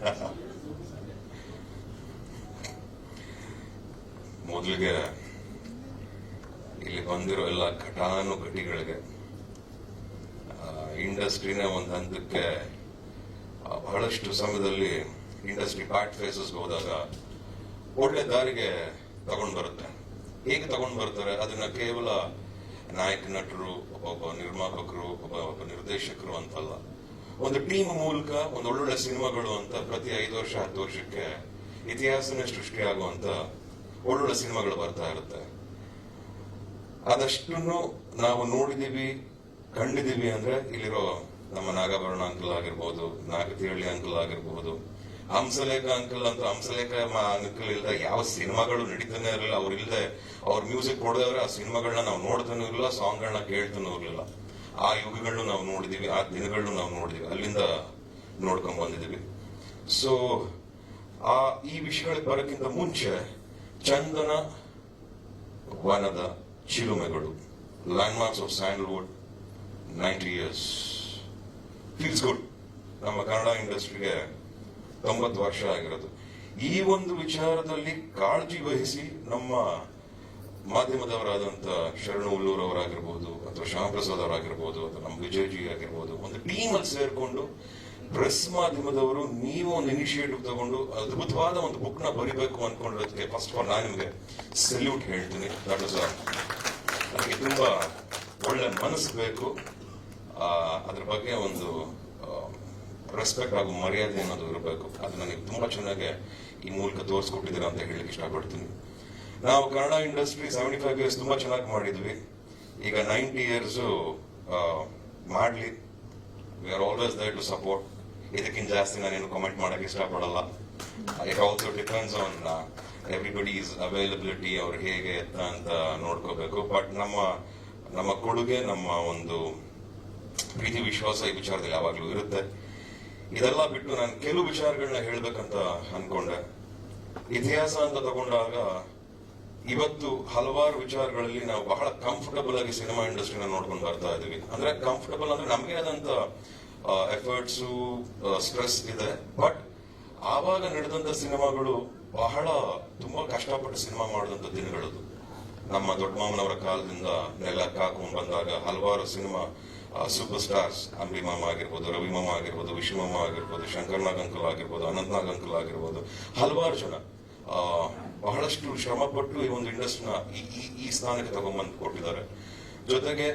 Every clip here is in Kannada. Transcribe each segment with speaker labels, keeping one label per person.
Speaker 1: ಮೊದಲಿಗೆ ಇಲ್ಲಿ ಬಂದಿರೋ ಎಲ್ಲ ಘಟಾನುಘಟಿಗಳಿಗೆ ಇಂಡಸ್ಟ್ರಿನ ಒಂದು ಹಂತಕ್ಕೆ ಬಹಳಷ್ಟು ಸಮಯದಲ್ಲಿ ಇಂಡಸ್ಟ್ರಿ ಬ್ಯಾಟ್ ಫೇಸಸ್ಗೆ ಹೋದಾಗ ಒಳ್ಳೆ ದಾರಿಗೆ ತಗೊಂಡು ಬರುತ್ತೆ. ಹೇಗೆ ತಗೊಂಡು ಬರ್ತಾರೆ? ಅದನ್ನ ಕೇವಲ ನಾಯಕ ನಟರು ಒಬ್ಬೊಬ್ಬ ನಿರ್ಮಾಪಕರು ಒಬ್ಬ ಒಬ್ಬ ನಿರ್ದೇಶಕರು ಅಂತಲ್ಲ. ಒಂದು ಟೀಮ್ ಮೂಲಕ ಒಂದು ಒಳ್ಳೊಳ್ಳೆ ಸಿನಿಮಾಗಳು ಅಂತ ಪ್ರತಿ ಐದು ವರ್ಷ, ಹತ್ತು ವರ್ಷಕ್ಕೆ ಇತಿಹಾಸನೇ ಸೃಷ್ಟಿಯಾಗುವಂತ ಒಳ್ಳೊಳ್ಳೆ ಸಿನಿಮಾಗಳು ಬರ್ತಾ ಇರುತ್ತೆ. ಅದಷ್ಟನ್ನು ನಾವು ನೋಡಿದೀವಿ, ಕಂಡಿದೀವಿ ಅಂದ್ರೆ ಇಲ್ಲಿರೋ ನಮ್ಮ ನಾಗಾಭರಣ ಅಂಕಲ್ ಆಗಿರ್ಬೋದು, ನಾಗತಿಹಳ್ಳಿ ಅಂಕಲ್ ಆಗಿರ್ಬೋದು, ಹಂಸಲೇಖ ಅಂಕಲ್ ಅಂತ ಹಂಸಲೇಖ ಅಂಕಲ್ ಇಲ್ಲದೆ ಯಾವ ಸಿನಿಮಾಗಳು ನಡೀತಾನೆ ಇರಲಿಲ್ಲ. ಅವ್ರು ಇಲ್ಲದೆ ಅವ್ರ ಮ್ಯೂಸಿಕ್ ಕೊಡದವ್ರೆ ಆ ಸಿನಿಮಾಗಳನ್ನ ನಾವು ನೋಡ್ತಾನೂ ಇರಲಿಲ್ಲ ಸಾಂಗ್ಗಳನ್ನ ಕೇಳ್ತಾನೂ ಇರಲಿಲ್ಲ. ಆ ಯುಗಗಳನ್ನು ನಾವು ನೋಡಿದೀವಿ, ಆ ದಿನಗಳನ್ನು ನಾವು ನೋಡಿದೀವಿ, ಅಲ್ಲಿಂದ ನೋಡ್ಕೊಂಡು ಬಂದಿದೀವಿ. ಸೊ ಆ ಈ ವಿಷಯಗಳಿಗೆ ಬರೋಕ್ಕಿಂತ ಮುಂಚೆ ಚಂದನ ವನದ ಚಿಲುಮೆಗಳು landmarks of Sandalwood ninety years feels good ನಮ್ಮ ಕನ್ನಡ ಇಂಡಸ್ಟ್ರಿಗೆ ತೊಂಬತ್ತು ವರ್ಷ ಆಗಿರೋದು. ಈ ಒಂದು ವಿಚಾರದಲ್ಲಿ ಕಾಳಜಿ ವಹಿಸಿ ನಮ್ಮ ಮಾಧ್ಯಮದವರಾದಂತ ಶರಣು ಉಲ್ಲೂರ್ ಅವರಾಗಿರ್ಬೋದು ಅಥವಾ ಶ್ಯಾಮಪ್ರಸಾದ್ ಅವರಾಗಿರ್ಬೋದು ಅಥವಾ ನಮ್ಮ ವಿಜಯಜಿ ಆಗಿರ್ಬೋದು, ಒಂದು ಟೀಮ್ ಅಲ್ಲಿ ಸೇರಿಕೊಂಡು ಪ್ರೆಸ್ ಮಾಧ್ಯಮದವರು ನೀವು ಒಂದು ಇನಿಷಿಯೇಟಿವ್ ತಗೊಂಡು ಅದ್ಭುತವಾದ ಒಂದು ಬುಕ್ನ ಬರಿಬೇಕು ಅನ್ಕೊಂಡಿರೋದಕ್ಕೆ ಫಸ್ಟ್ ಆಫ್ ನಾನು ನಿಮಗೆ ಸೆಲ್ಯೂಟ್ ಹೇಳ್ತೀನಿ. ದಟ್ ಇಸ್ ನನಗೆ ತುಂಬಾ ಒಳ್ಳೆ ಮನಸ್ಸು ಬೇಕು. ಅದ್ರ ಬಗ್ಗೆ ಒಂದು ರೆಸ್ಪೆಕ್ಟ್ ಹಾಗೂ ಮರ್ಯಾದೆ ಅನ್ನೋದು ಇರಬೇಕು. ಅದು ನನಗೆ ತುಂಬಾ ಚೆನ್ನಾಗಿ ಈ ಮೂಲಕ ತೋರಿಸ್ಕೊಟ್ಟಿದ್ದೀರಾ ಅಂತ ಹೇಳಲಿಕ್ಕೆ ಇಷ್ಟಪಡ್ತೀನಿ. ನಾವು Kannada industry seventy five years ತುಂಬಾ ಚೆನ್ನಾಗಿ ಮಾಡಿದ್ವಿ. ಈಗ ನೈಂಟಿ ಇಯರ್ಸ್ ಮಾಡ್ಲಿ. We are always there to support ಇದಕ್ಕಿಂತ ಜಾಸ್ತಿ ನಾನೇನು ಕಮೆಂಟ್ ಮಾಡಕ್ಕೆ ಇಷ್ಟಪಡಲ್ಲ. It also depends on everybody's availability ಅವ್ರು ಹೇಗೆ ಎತ್ತ ಅಂತ ನೋಡ್ಕೋಬೇಕು. ಬಟ್ ನಮ್ಮ ನಮ್ಮ ಕೊಡುಗೆ, ನಮ್ಮ ಒಂದು ಪ್ರೀತಿ, ವಿಶ್ವಾಸ ಈ ವಿಚಾರದಲ್ಲಿ ಯಾವಾಗಲೂ ಇರುತ್ತೆ. ಇದೆಲ್ಲ ಬಿಟ್ಟು ನಾನು ಕೆಲವು ವಿಚಾರಗಳನ್ನ ಹೇಳ್ಬೇಕಂತ ಅನ್ಕೊಂಡೆ. ಇತಿಹಾಸ ಅಂತ ತಗೊಂಡಾಗ ಇವತ್ತು ಹಲವಾರು ವಿಚಾರಗಳಲ್ಲಿ ನಾವು ಬಹಳ ಕಂಫರ್ಟಬಲ್ ಆಗಿ ಸಿನಿಮಾ ಇಂಡಸ್ಟ್ರಿನ ನೋಡ್ಕೊಂಡು ಬರ್ತಾ ಇದೀವಿ ಅಂದ್ರೆ ಕಂಫರ್ಟಬಲ್ ಅಂದ್ರೆ ನಮಗೆ ಆದಂತ ಎಫರ್ಟ್ಸ್ ಸ್ಟ್ರೆಸ್ ಇದೆ. ಬಟ್ ಆವಾಗ ನಡೆದಂತ ಸಿನಿಮಾಗಳು ಬಹಳ ತುಂಬಾ ಕಷ್ಟಪಟ್ಟು ಸಿನಿಮಾ ಮಾಡಿದಂತ ದಿನಗಳದು. ನಮ್ಮ ದೊಡ್ಡ ಮಾಮನವರ ಕಾಲದಿಂದ ನೆಲ ಕಾಕೊಂಡ್ ಬಂದಾಗ ಹಲವಾರು ಸಿನಿಮಾ ಸೂಪರ್ ಸ್ಟಾರ್ಸ್ ಅಂಬಿ ಮಾಮ ಆಗಿರ್ಬೋದು, ರವಿ ಮಾಮ ಆಗಿರ್ಬೋದು ವಿಶ್ವ ಮಾಮ ಆಗಿರ್ಬೋದು ಶಂಕರ್ನಾಗ್ ಅಂಕಲ್ ಆಗಿರ್ಬೋದು ಅನಂತ್ನಾಗ್ ಅಂಕಲ್ ಆಗಿರ್ಬೋದು, ಹಲವಾರು ಜನ ಬಹಳಷ್ಟು ಶ್ರಮ ಪಟ್ಟು ಈ ಒಂದು ಇಂಡಸ್ಟ್ರಿನ ಈ ಸ್ಥಾನಕ್ಕೆ ತಗೊಂಡ್ಬಂದು ಕೊಟ್ಟಿದ್ದಾರೆ. ಜೊತೆಗೆ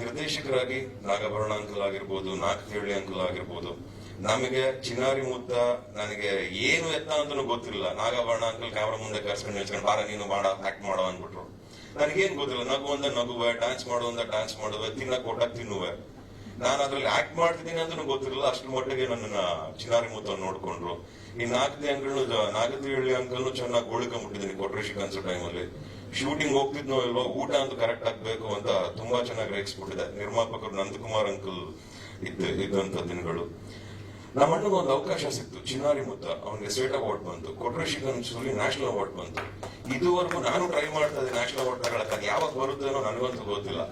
Speaker 1: ನಿರ್ದೇಶಕರಾಗಿ ನಾಗಭರಣ ಅಂಕಲ್ ಆಗಿರ್ಬೋದು ನಾಗತಿಹಳ್ಳಿ ಅಂಕಲ್ ಆಗಿರ್ಬೋದು, ನಮಗೆ ಚಿನಾರಿ ಮುದ್ದ ನನಗೆ ಏನು ಎತ್ತ ಅಂತನೂ ಗೊತ್ತಿಲ್ಲ. ನಾಗಭರಣ ಅಂಕಲ್ ಕ್ಯಾಮ್ರಾ ಮುಂದೆ ಕರ್ಸ್ಕೊಂಡು ನಿಲ್ಸ್ಕೊಂಡು, ಬಾರ, ನೀನು ಮಾಡ ಆಕ್ಟ್ ಮಾಡೋ ಅಂದ್ಬಿಟ್ರು. ನನಗೇನು ಗೊತ್ತಿಲ್ಲ. ನಗು ಅಂದ ನಗುವೆ ಡ್ಯಾನ್ಸ್ ಮಾಡು ಅಂದ ಡ್ಯಾನ್ಸ್ ಮಾಡುವೆ ತಿನ್ನಕ್ ಕೊಟ್ಟಾಗ ತಿನ್ನುವೆ. ನಾನು ಅದ್ರಲ್ಲಿ ಆಕ್ಟ್ ಮಾಡ್ತಿದ್ದೀನಿ ಅಂತ ಗೊತ್ತಿರಲಿಲ್ಲ. ಅಷ್ಟು ಮಟ್ಟಿಗೆ ನನ್ನ ಚಿನಾರಿ ಮುತ್ತ ನೋಡ್ಕೊಂಡ್ರು. ಈ ನಾಗದಿ ಅಂಕಲ್ನು ನಾಗತಿಹಳ್ಳಿ ಅಂಕಲ್ನು ಚೆನ್ನಾಗಿ ಗೋಳಿಕೊಂಡ್ಬಿಟ್ಟಿದ್ದೀನಿ ಕೊಟ್ರೇಶಿ ಕನ್ಸರ್ ಟೈಮಲ್ಲಿ ಶೂಟಿಂಗ್ ಹೋಗ್ತಿದ್ನೋ ಇಲ್ವೋ, ಊಟ ಅಂತ ಕರೆಕ್ಟ್ ಆಗ್ಬೇಕು ಅಂತ ತುಂಬಾ ಚೆನ್ನಾಗಿ ರೇಗಿಸ್ಬಿಟ್ಟಿದೆ. ನಿರ್ಮಾಪಕರು ನಂದಕುಮಾರ್ ಅಂಕಲ್ ಇದ್ದ ಇದ್ದಂತ ದಿನಗಳು. ನಮ್ಮ ಅಣ್ಣಗೆ ಒಂದು ಅವಕಾಶ ಸಿಕ್ತು. ಚಿನ್ನಾರಿ ಮುತ್ತ. ಅವನಿಗೆ ಸ್ಟೇಟ್ ಅವಾರ್ಡ್ ಬಂತು. ಕೊಟ್ರೇಶಿ ಕನ್ಸರ್ ನ್ಯಾಷನಲ್ ಅವಾರ್ಡ್ ಬಂತು. ಇದುವರೆಗೂ ನಾನು ಟ್ರೈ ಮಾಡ್ತಾ ನ್ಯಾಷನಲ್ ಅವಾರ್ಡ್ ತಗೊಳಕ್. ಅದು ಯಾವಾಗ ಬರುತ್ತೇನೋ ನನಗಂತೂ ಗೊತ್ತಿಲ್ಲ.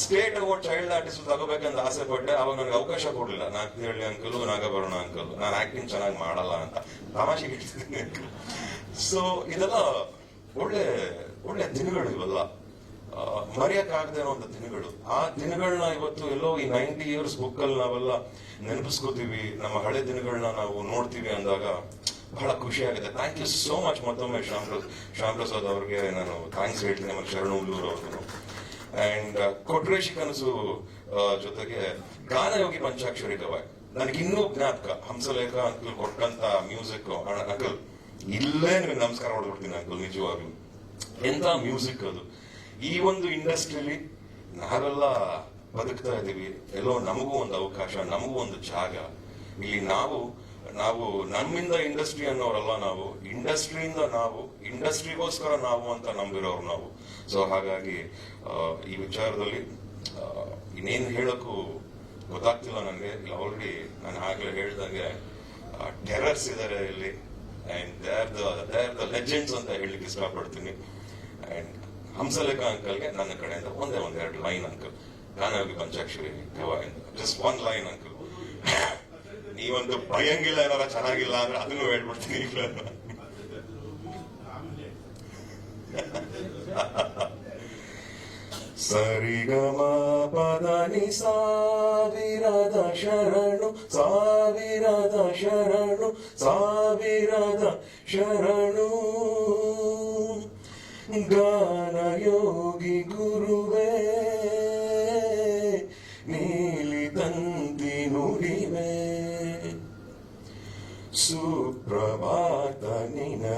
Speaker 1: ಸ್ಟೇಟ್ ಅವಾರ್ಡ್ ಚೈಲ್ಡ್ ಆರ್ಟಿಸ್ಟ್ ತಗೋಬೇಕಂತ ಆಸೆ ಪಟ್ಟೆ ಅವಾಗ ನನಗೆ ಅವಕಾಶ ಕೊಡ್ಲಿಲ್ಲ. ನಾಗತಿಹಳ್ಳಿ ಅಂಕಲ್ ನಾಗಭರಣ ಅಂಕಲ್ ನಾನು ಆಕ್ಟಿಂಗ್ ಚೆನ್ನಾಗಿ ಮಾಡಲ್ಲ ಅಂತ. ತಮಾಷೆ ಹೇಳ್ತಿದ್ದೀನಿ ಸೊ ಇದೆಲ್ಲ ಒಳ್ಳೆ ಒಳ್ಳೆ ದಿನಗಳು ಇವೆಲ್ಲ. ಮರೆಯಕ್ಕಾಗದೆ ಇರುವಂತ ದಿನಗಳು. ಆ ದಿನಗಳನ್ನ ಇವತ್ತು ಎಲ್ಲೋ ಈ ನೈಂಟಿ ಇಯರ್ಸ್ ಬುಕ್ ಅಲ್ಲಿ ನಾವೆಲ್ಲ ನೆನಪಿಸ್ಕೋತೀವಿ. ನಮ್ಮ ಹಳೆ ದಿನಗಳನ್ನ ನಾವು ನೋಡ್ತೀವಿ ಅಂದಾಗ ಬಹಳ ಖುಷಿ ಆಗುತ್ತೆ ಥ್ಯಾಂಕ್ ಯು ಸೋ ಮಚ್ ಮತ್ತೊಮ್ಮೆ ಶ್ಯಾಮ್ ಶ್ಯಾಮ್ ಪ್ರಸಾದ್ ಅವ್ರಿಗೆ, ನಾನು ಥ್ಯಾಂಕ್ಸ್ ಹೇಳ್ತೀನಿ ಆಮೇಲೆ ಶರಣು ಉಲ್ಲೂರ್ ಅವ್ರಿಗೂ ಅಂಡ್ ಕೊಟ್ರೇಶಿ ಕನಸು ಜೊತೆಗೆ ಗಾನಯೋಗಿ ಪಂಚಾಕ್ಷರಿ ಗವಾಯ್ ನನಗಿನ್ನೂ ಜ್ಞಾಪಕ, ಹಂಸಲೇಖ, ಅಂಕಲ್ ಕೊಟ್ಟಂತ ಮ್ಯೂಸಿಕ್ ಅಂಕಲ್, ಇಲ್ಲೇ ನಿಮಗೆ ನಮಸ್ಕಾರ ಹೊಡ್ಬಿಡ್ತೀನಿ ಅಂಕಲ್, ನಿಜವಾಗ್ಲು. ಎಂತ ಮ್ಯೂಸಿಕ್ ಅದು. ಈ ಒಂದು ಇಂಡಸ್ಟ್ರಿಲಿ ನಾವೆಲ್ಲ ಬದುಕ್ತಾ ಇದ್ದೀವಿ. ಎಲ್ಲೋ ನಮಗೂ ಒಂದು ಅವಕಾಶ, ನಮಗೂ ಒಂದು ಜಾಗ. ಇಲ್ಲಿ ನಾವು ನಾವು ನಮ್ಮಿಂದ ಇಂಡಸ್ಟ್ರಿ ಅನ್ನೋರಲ್ಲ ನಾವು ಇಂಡಸ್ಟ್ರಿಯಿಂದ ನಾವು ಇಂಡಸ್ಟ್ರಿಗೋಸ್ಕರ ನಾವು ಅಂತ ನಂಬಿರೋರು ನಾವು. ಸೊ ಹಾಗಾಗಿ ಈ ವಿಚಾರದಲ್ಲಿ ಇನ್ನೇನು ಹೇಳಕ್ಕೂ ಗೊತ್ತಾಗ್ತಿಲ್ಲ ನನಗೆ. ಇಲ್ಲ ಆಲ್ರೆಡಿ ನಾನು ಆಗಲೇ ಹೇಳಿದಾಗೆ ಟೆರರ್ಸ್ ಇದ್ದಾರೆ ಇಲ್ಲಿ. And they are the they are the legends ಅಂತ ಹೇಳಲಿಕ್ಕೆ ಇಷ್ಟಪಡ್ತೀನಿ. ಅಂಡ್ ಹಂಸಲೇಖ ಅಂಕಲ್ಗೆ ನನ್ನ ಕಡೆಯಿಂದ ಒಂದೇ, ಒಂದೆರಡು line uncle. Ganayogi Panchakshari just one line uncle. ನೀವಂತೂ ಬೈಯಂಗಿಲ್ಲ ಏನಾರ ಚೆನ್ನಾಗಿಲ್ಲ ಅಂದ್ರೆ ಅದನ್ನು ಹೇಳ್ಬಿಡ್ತೀನಿ ಈಗಲೂ. ಸರಿಗಮ ಪದನಿ ಸಾವಿರದ ಶರಣು ಸಾವಿರದ ಶರಣು ಸಾವಿರದ ಶರಣು. ಗಾನಯೋಗಿ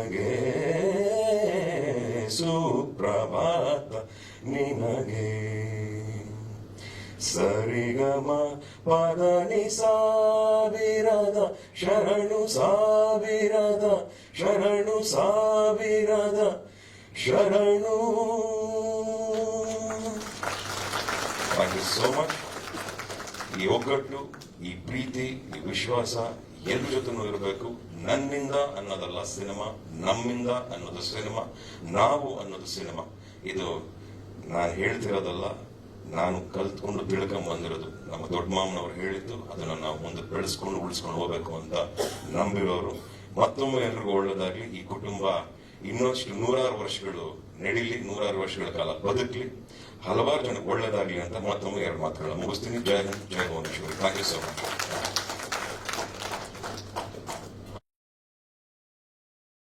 Speaker 1: ನಿನಗೆ ಸುಪ್ರಭಾತ, ನಿನಗೆ ಸರಿಗಮ ಪದನಿ ಸಾವಿರದ, ಶರಣು ಸಾವಿರದ ಶರಣು ಸಾವಿರದ, ಶರಣು. ಥ್ಯಾಂಕ್ ಯು ಸೋ ಮಚ್ ಈ ಒಗ್ಗಟ್ಟು, ಈ ಪ್ರೀತಿ, ಈ ವಿಶ್ವಾಸ ಎಲ್ರ ಜೊತೆನೂ ಇರಬೇಕು. ನನ್ನಿಂದ ಅನ್ನೋದಲ್ಲ ಸಿನಿಮಾ, ನಮ್ಮಿಂದ ಅನ್ನೋದು ಸಿನಿಮಾ, ನಾವು ಅನ್ನೋದು ಸಿನಿಮಾ. ಇದು ನಾನು ಹೇಳ್ತಿರೋದಲ್ಲ, ನಾನು ಕಲ್ತ್ಕೊಂಡು ತಿಳ್ಕೊಂಡ್ ಬಂದಿರೋದು. ನಮ್ಮ ದೊಡ್ಡ ಮಾಮನವ್ರು ಹೇಳಿದ್ದು, ಅದನ್ನ ನಾವು ಮುಂದೆ ಬೆಳೆಸ್ಕೊಂಡು ಉಳಿಸ್ಕೊಂಡು ಹೋಗ್ಬೇಕು ಅಂತ ನಂಬಿರೋರು. ಮತ್ತೊಮ್ಮೆ ಎಲ್ರಿಗೂ ಒಳ್ಳೇದಾಗ್ಲಿ. ಈ ಕುಟುಂಬ ಇನ್ನಷ್ಟು ನೂರಾರು ವರ್ಷಗಳು ನಡೀಲಿ, ನೂರಾರು ವರ್ಷಗಳ ಕಾಲ ಬದುಕಲಿ. ಹಲವಾರು ಜನಕ್ಕೆ ಒಳ್ಳೇದಾಗ್ಲಿ ಅಂತ ಮತ್ತೊಮ್ಮೆ ಎರಡು ಮಾತುಗಳನ್ನ ಮುಗಿಸ್ತೀನಿ. ಜಯ ಜಯ Bhuvaneshwari. Thank you so much